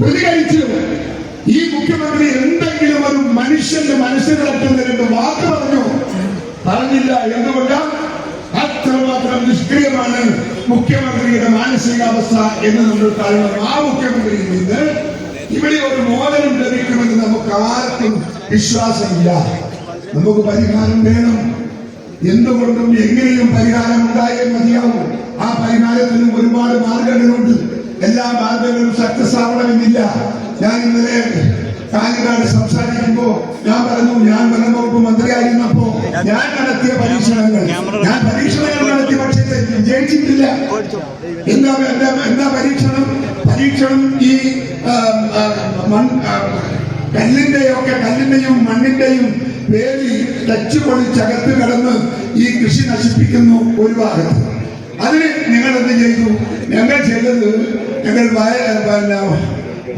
പ്രതികരിച്ചു ഈ മുഖ്യമന്ത്രി എന്തെങ്കിലും ഒരു മനുഷ്യന്റെ മനസ്സിലിളക്കുന്ന രണ്ട് വാക്ക് പറഞ്ഞു. പറഞ്ഞില്ല എന്തുകൊണ്ട്? അത്രമാത്രം നിഷ്ക്രിയമാണ് മുഖ്യമന്ത്രിയുടെ മാനസികാവസ്ഥ എന്ന് നമ്മൾ കാണണം ആ മുഖ്യമന്ത്രിയിൽ നിന്ന് ഇവിടെ ഒരു മോചനം ലഭിക്കുമെന്ന് നമുക്ക് ആർക്കും വിശ്വാസമില്ല. നമുക്ക് പരിഹാരം വേണം. എന്തുകൊണ്ടും എങ്ങനെയും പരിഹാരം ഉണ്ടായേ മതിയാവും. ആ പരിഹാരത്തിന് ഒരുപാട് മാർഗങ്ങളുണ്ട്. എല്ലാ മാർഗങ്ങളും സക്സസ് ആവണമെന്നില്ല ഞാൻ ഇന്നലെ കാലികാട് സംസാരിക്കുമ്പോ ഞാൻ പറഞ്ഞു ഞാൻ വനംവകുപ്പ് മന്ത്രിയായിരുന്നപ്പോ ഞാൻ നടത്തിയ പരീക്ഷണങ്ങൾ. ഞാൻ പരീക്ഷണങ്ങൾ നടത്തി പക്ഷേ വിജയിച്ചിട്ടില്ല എന്താ എന്താ പരീക്ഷണം? പരീക്ഷണം ഈ കല്ലിന്റെയും ഒക്കെ കല്ലിന്റെയും മണ്ണിന്റെയും വേലി ടച്ച് പൊളിച്ചകത്ത് കടന്ന് ഈ കൃഷി നശിപ്പിക്കുന്നു ഒരു ഭാഗത്ത് അതിന് നിങ്ങൾ എന്ത് ചെയ്തു? ഞങ്ങൾ ചെയ്തത് വയ പിന്നെ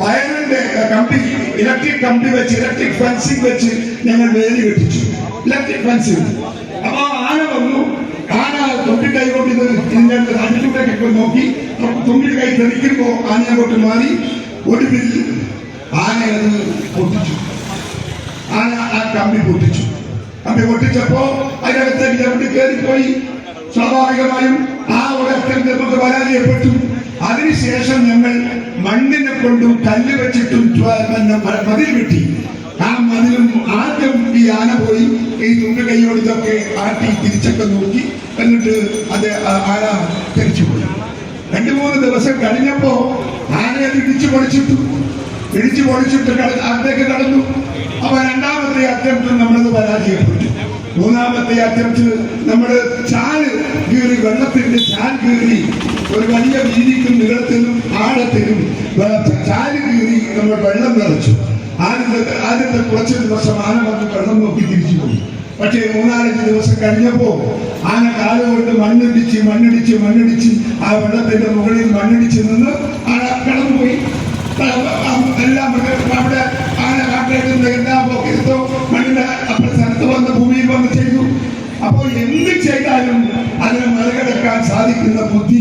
വയറിന്റെ കമ്പി ഇലക്ട്രിക് കമ്പി വെച്ച് ഇലക്ട്രിക് ഫെൻസിങ് വെച്ച് ഞങ്ങൾ വേലി കെട്ടിച്ചു. Electric fencing. അപ്പൊ ആന വന്നു. ആന തുമ്പി കൈ കൊണ്ട് ഇത് ഇതിന്റെ അടുത്തൂടെയൊക്കെ നോക്കി. തുമ്പി കൈ തെറിക്കുമ്പോ ആന അങ്ങോട്ട് മാറി. ഒടുവിൽ ആന അത് പൊട്ടിച്ചു. ആന ആ കമ്പി പൊട്ടിച്ചു. കമ്പി പൊട്ടിച്ചപ്പോ അതിനകത്തേക്ക് ചവിട്ടി കയറിപ്പോയി സ്വാഭാവികമായും പരാജയപ്പെട്ടു അതിനുശേഷം ഞങ്ങൾ മണ്ണിനെ കൊണ്ടും കല്ല് വെച്ചിട്ടും മതിൽ കിട്ടി ആ മതിലും ആദ്യം ഈ ആന പോയി. ഈ തുമ്പി കൈയോടിതൊക്കെ ആട്ടി തിരിച്ചൊക്കെ നോക്കി. എന്നിട്ട് അത് ആന തിരിച്ചു പോയി. രണ്ടു മൂന്ന് ദിവസം കഴിഞ്ഞപ്പോ ആനയെ ഇടിച്ചു പൊളിച്ചിട്ടു. ഇടിച്ചു പൊളിച്ചിട്ട് അവിടേക്ക് കടന്നു. അപ്പൊ രണ്ടാമത്തെ അറ്റംപ്റ്റ് നമ്മളത് പരാജയപ്പെട്ടു. മൂന്നാമത്തെ അറ്റംപ്റ്റ് നമ്മൾ ചാൽ വെള്ളത്തിന്റെ ചാൽ കീറി ഒരു വലിയ വീതിക്കും നീളത്തിനും ആഴത്തിനും ചാൽ കീറി നമ്മൾ വെള്ളം നിറച്ചു. ആദ്യത്തെ ആദ്യത്തെ കുറച്ച് ദിവസം ആന വന്ന് വെള്ളം നോക്കി തിരിച്ചു പോയി. പക്ഷേ മൂന്നാലഞ്ച് ദിവസം കഴിഞ്ഞപ്പോ ആന കാലുകൊണ്ട് മണ്ണിടിച്ച് മണ്ണിടിച്ച് മണ്ണിടിച്ച് ആ വെള്ളത്തിന്റെ മുകളിൽ മണ്ണിടിച്ച് നിന്ന് ആന കടന്നുപോയി. എല്ലാം അവിടെ ആന കാട്ടിലേക്ക് എല്ലാ പോക്കിരുത്തോ മണ്ണിന്റെ അപ്പോൾ എന്ത് ചെയ്താലും അതിനെ മറികടക്കാൻ സാധിക്കുന്ന ബുദ്ധി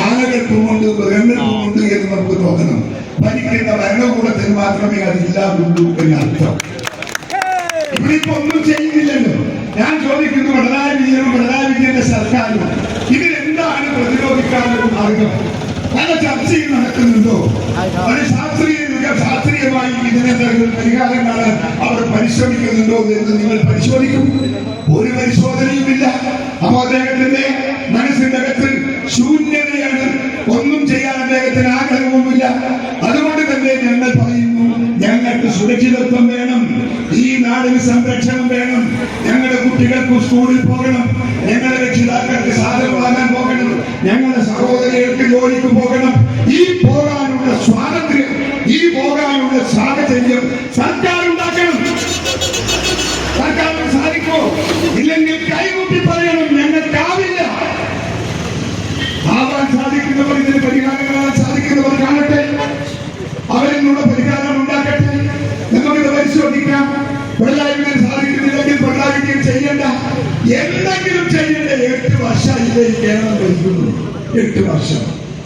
ആനകൾക്കുമുണ്ട് മൃഗങ്ങൾക്കുമുണ്ട് എന്ന് നമുക്ക് തോന്നണം. ഭരിക്കുന്ന ഭരണകൂടത്തിന് മാത്രമേ അതില്ലാതുള്ളൂ എന്നർത്ഥം. ഇവിടെ ഇപ്പൊ ഒന്നും ചെയ്യുന്നില്ലല്ലോ. ഞാൻ ചോദിക്കുന്നു പിണറായി വിജയനും പിണറായി വിജയന്റെ സർക്കാരും ഇതിലെന്താണ് പ്രതിരോധിക്കാനുള്ള മാർഗം? പല ചർച്ചയും നടക്കുന്നുണ്ടോ? ഒരു ശാസ്ത്രീയ ശാസ്ത്രീയമായി ഇതിനെ പരിഹാരം കാണാൻ അവർ പരിശ്രമിക്കുന്നുണ്ടോ എന്ന് നിങ്ങൾ പരിശോധിക്കും. അപ്പൊ അദ്ദേഹത്തിന്റെ മനസ്സിന്റെ അകത്ത് ശൂന്യതയാണ്. ഒന്നും ചെയ്യാൻ അദ്ദേഹത്തിന് ആഗ്രഹവുമില്ല. അതുകൊണ്ട് തന്നെ ഞങ്ങൾ പറയുന്നു ഞങ്ങൾക്ക് സുരക്ഷിതത്വം വേണം. ഈ നാടിന് സംരക്ഷണം വേണം. ഞങ്ങളുടെ കുട്ടികൾക്ക് സ്കൂളിൽ പോകണം. ഞങ്ങളുടെ രക്ഷിതാക്കൾക്ക് സാധനം വാങ്ങാൻ പോകണം. ഞങ്ങളുടെ സഹോദരികൾക്ക് ജോലിക്ക് പോകണം. ഈ പോകാനുള്ള സ്വാതന്ത്ര്യം ഈ പോകാനുള്ള സാഹചര്യം സർക്കാർ ഇതിന് കാണട്ടെ. പരിഹാരം ഉണ്ടാക്കട്ടെ പരിശോധിക്കാം. ചെയ്യേണ്ട. എന്തെങ്കിലും ചെയ്യേണ്ട? എട്ട് വർഷം ഇതിലേക്ക് കേരളം എട്ട് വർഷം.